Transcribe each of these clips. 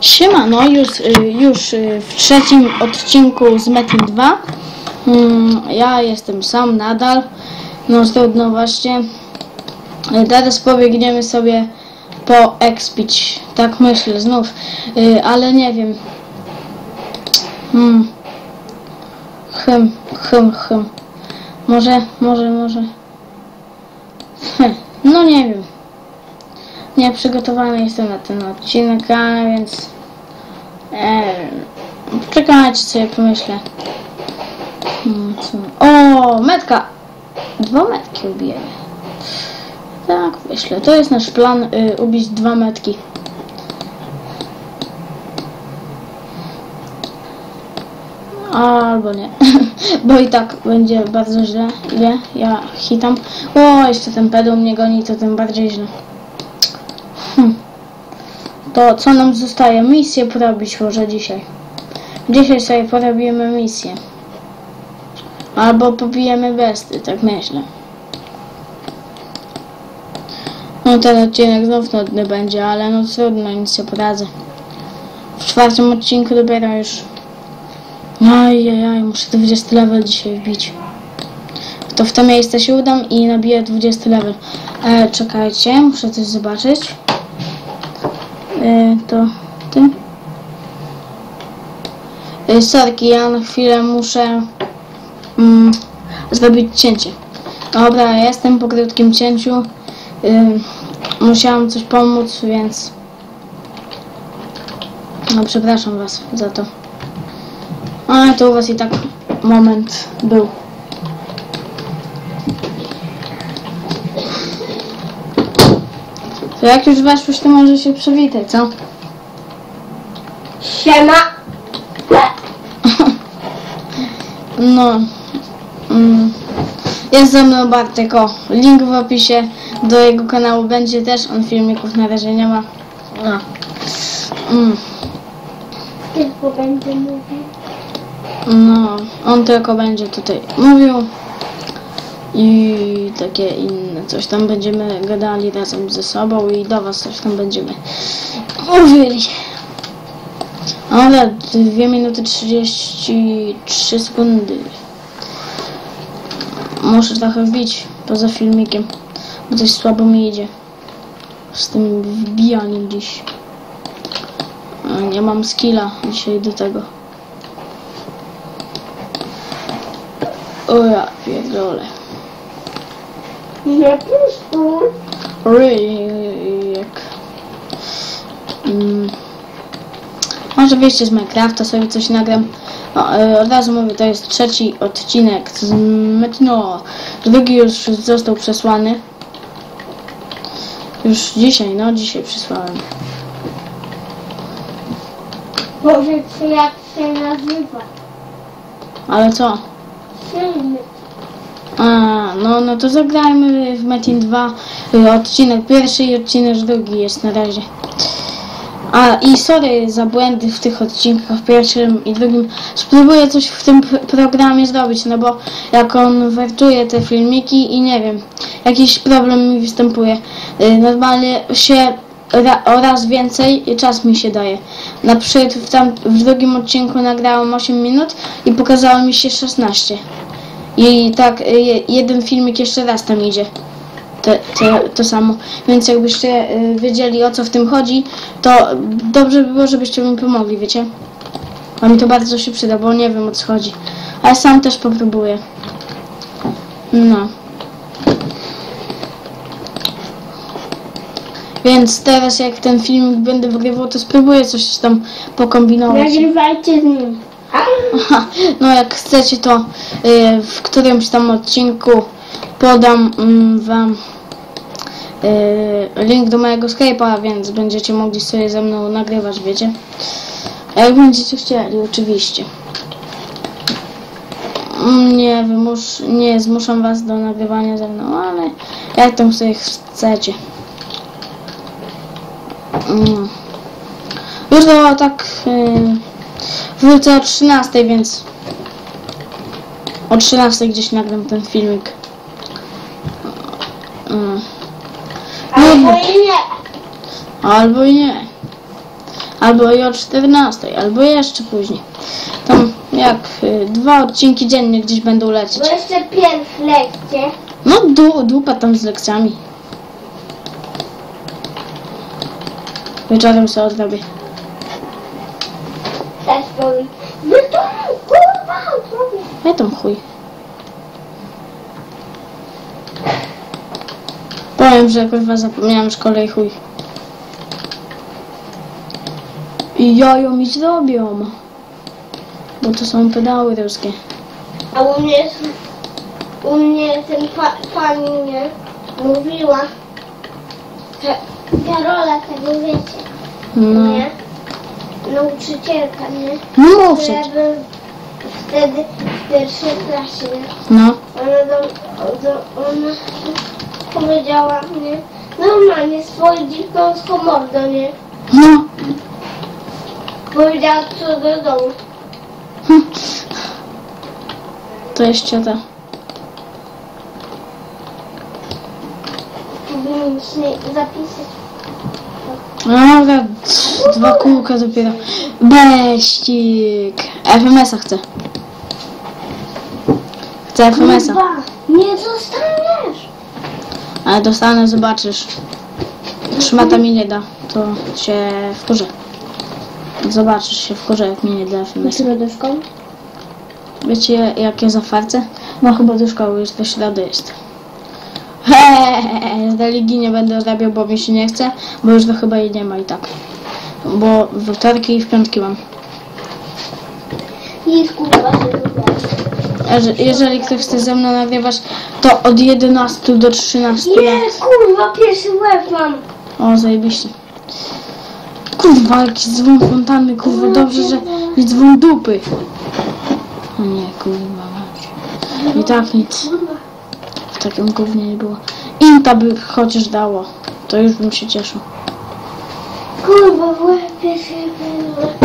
Siema, no już, y, już y, w trzecim odcinku z Metin 2. Mm, Ja jestem sam nadal. No trudno właśnie. Y, Teraz pobiegniemy sobie po expić. Tak myślę znów. Ale nie wiem. Hmm. Chm, chm, chm. Może, może, może. Hm, No nie wiem. Nie przygotowany jestem na ten odcinek, więc e, czekajcie sobie pomyślę. Hmm? O, metka! Dwa metki ubijemy. Tak, myślę. To jest nasz plan, y, ubić dwa metki. Albo nie. Bo i tak będzie bardzo źle. Ile ja hitam. O, jeszcze ten pedał mnie goni, to tym bardziej źle. Hmm. To co nam zostaje? Misję porobić może dzisiaj. Dzisiaj sobie porobimy misję. Albo pobijemy besty, tak myślę. No ten odcinek znów nudny będzie, ale no trudno, nic nie poradzę. W czwartym odcinku dopiero już... Ajajaj, muszę 20 level dzisiaj wbić. To w to miejsce się udam i nabiję 20 level. E, czekajcie, muszę coś zobaczyć. E, to tym. E, sorki, ja na chwilę muszę mm, zrobić cięcie. Dobra, jestem po krótkim cięciu. Ym, musiałam coś pomóc, więc no przepraszam was za to. Ale to u was i tak moment był. Jak już weszłeś, to może się przywitaj, co? Siema. No. Mm. Jest ze mną Bartek, o. Link w opisie do jego kanału będzie też. On filmików na razie nie ma. No. Mm. Tylko będzie mówił. No, on tylko będzie tutaj mówił. I takie inne coś tam będziemy gadali razem ze sobą i do was coś tam będziemy mówili. Ale 2 minuty 33 sekundy. Muszę trochę wbić poza filmikiem, bo coś słabo mi idzie z tym wbijaniem dziś. Nie mam skilla dzisiaj do tego. O ja pierdolę. Nie puszczu. Ryjek. Mm. Może wyjście z Minecrafta, sobie coś nagram. E, od razu mówię, to jest trzeci odcinek z Metno. Drugi już został przesłany. Już dzisiaj, no dzisiaj przysłałem. Powiedz jak się nazywa. Ale co? Filmy. A, no, no to zagrajmy w Metin 2 y, odcinek pierwszy i odcinek drugi jest na razie. A i sorry za błędy w tych odcinkach pierwszym i drugim. Spróbuję coś w tym pr- programie zrobić, no bo jak on wertuje te filmiki i nie wiem, jakiś problem mi występuje. Y, Normalnie się ra, o raz więcej czas mi się daje. Na przykład w, tam, w drugim odcinku nagrałem 8 minut i pokazało mi się 16. I tak, y, jeden filmik jeszcze raz tam idzie. To, to, to samo. Więc jakbyście y, wiedzieli o co w tym chodzi, to dobrze by było, żebyście mi pomogli, wiecie? A mi to bardzo się przyda, bo nie wiem o co chodzi. Ale sam też popróbuję. No. Więc teraz jak ten filmik będę wygrywał, to spróbuję coś tam pokombinować. Nagrywajcie z nim. Aha, no jak chcecie to y, w którymś tam odcinku podam mm, wam y, link do mojego Skype'a, więc będziecie mogli sobie ze mną nagrywać, wiecie? A jak będziecie chcieli, oczywiście. Mm, Nie wymusz, nie zmuszam was do nagrywania ze mną, ale jak tam sobie chcecie. Mm. Jutro tak y, wrócę o 13, więc o 13 gdzieś nagram ten filmik. Mm. Albo Nudny. i nie. Albo i nie. albo i o 14, albo jeszcze później. Tam jak y, dwa odcinki dziennie gdzieś będą lecieć. Bo jeszcze pierw lekcje. No du, dupa tam z lekcjami. Wieczorem sobie odrobię. Też powiem. No to kurwa, zrobię. Ja tam chuj. Powiem, że kurwa zapomniałam w szkole i chuj. I jajo mi zrobią. Bo to są pedały ruskie. A u mnie, u mnie ten pa, pani nie mówiła, że Karola tego wiecie, No, nie? Nauczycielka, nie? no bym wtedy pierwszej klasie? No, Ona, do, do, ona powiedziała mnie, normalnie swoją dziwką mordą, nie? no. Powiedziała co do domu. Hm. To. Powinien się zapisać. No, Dobra, dwa kółka dopiero. Beścik. FMS-a chcę. Chcę FMS-a. Nie zostaniesz. Ale dostanę, zobaczysz. Szmata mi nie da, to się wkurzę. Zobaczysz się wkurzę, jak mi nie da FMS. do szkoły? Wiecie, jak jest za farce? No chyba do szkoły już do środy jest. Hehehe, z religii nie będę odrabiał, bo mi się nie chce, bo już to chyba jej nie ma i tak. Bo we wtorki i w piątki mam. I kurwa się Jeżeli ktoś chce ze mną nagrywać, to od 11 do 13 Nie, lat. kurwa, pierwszy łeb mam. O, zajebiście. Kurwa, jakiś dzwon fontanny, kurwa, dobrze, że nie dzwon dupy. O nie, kurwa. I tak nic w takim gównie nie było. Inta by chociaż dało, to już bym się cieszył. Kurwa, w łeb pierwszy łeb.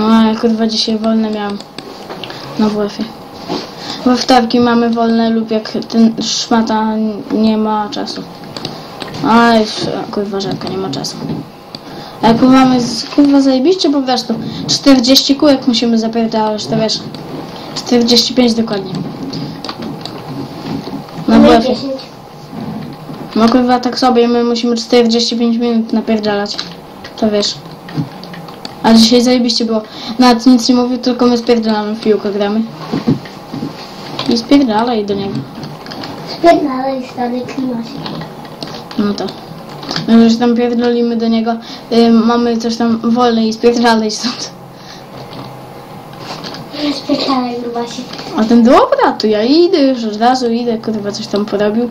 A ja kurwa dzisiaj wolne miałam na WF-ie. We wtorki mamy wolne lub jak ten szmata nie ma czasu. A już kurwa żarka nie ma czasu. A jak mamy kurwa zajebiście po prostu 40 kółek musimy zapierdalać, to wiesz 45 dokładnie. Na No WF-ie. No kurwa tak sobie my musimy 45 minut napierdalać. To wiesz. A dzisiaj zajebiście było. Nawet nic nie mówił, tylko my spierdalamy w piłkę gramy. I spierdalaj do niego. Spierdalaj, stary klimacie. No to. Już tam pierdolimy do niego. Y, mamy coś tam wolne i spierdalaj stąd. Grubasie. A ten dobra, to ja idę już od razu, idę, kurwa coś tam porobił.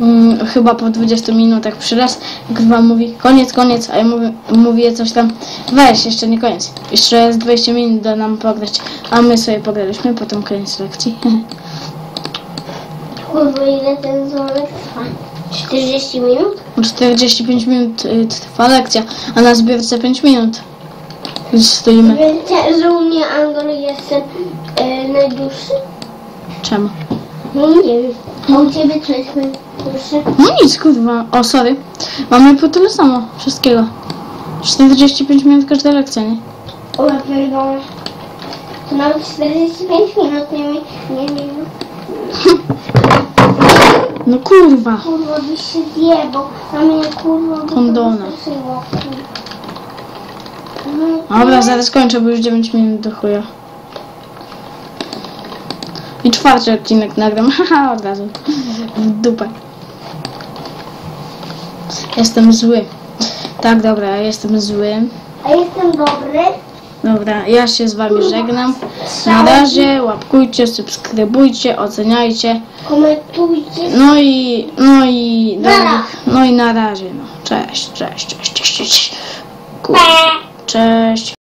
Mm, chyba po 20 minutach przyraz, kurwa mówi koniec, koniec, a ja mówię, mówię coś tam, weź, jeszcze nie koniec. Jeszcze z 20 minut da nam pograć, a my sobie pograliśmy, potem koniec lekcji. Kurwa, ile ten dzwonek trwa? 40 minut? 45 minut y, trwa lekcja, a na zbiórce 5 minut. Stoimy. Wiecie, że u mnie Angol jest e, najdłuższy? Czemu? No nie wiem. A u ciebie co jest najdłuższe? No nic, kurwa. O, sorry. Mamy po tyle samo wszystkiego. 45 minut każda lekcja, nie? O, ja pierdolę. To nawet 45 minut nie mi, nie minut. No kurwa. Kurwa, byś się zjebał. A mnie kurwa... by to Kondona. wystraszyło. Dobra, zaraz kończę, bo już 9 minut do chuja. I czwarty odcinek nagram. Haha, od razu. W dupę. Jestem zły. Tak, dobra, ja jestem zły. A jestem dobry. Dobra, ja się z wami żegnam. Na razie, łapkujcie, subskrybujcie, oceniajcie. Komentujcie. No i, no i, no i na razie, no. Cześć, cześć, cześć, cześć, cześć. Kur- Cześć.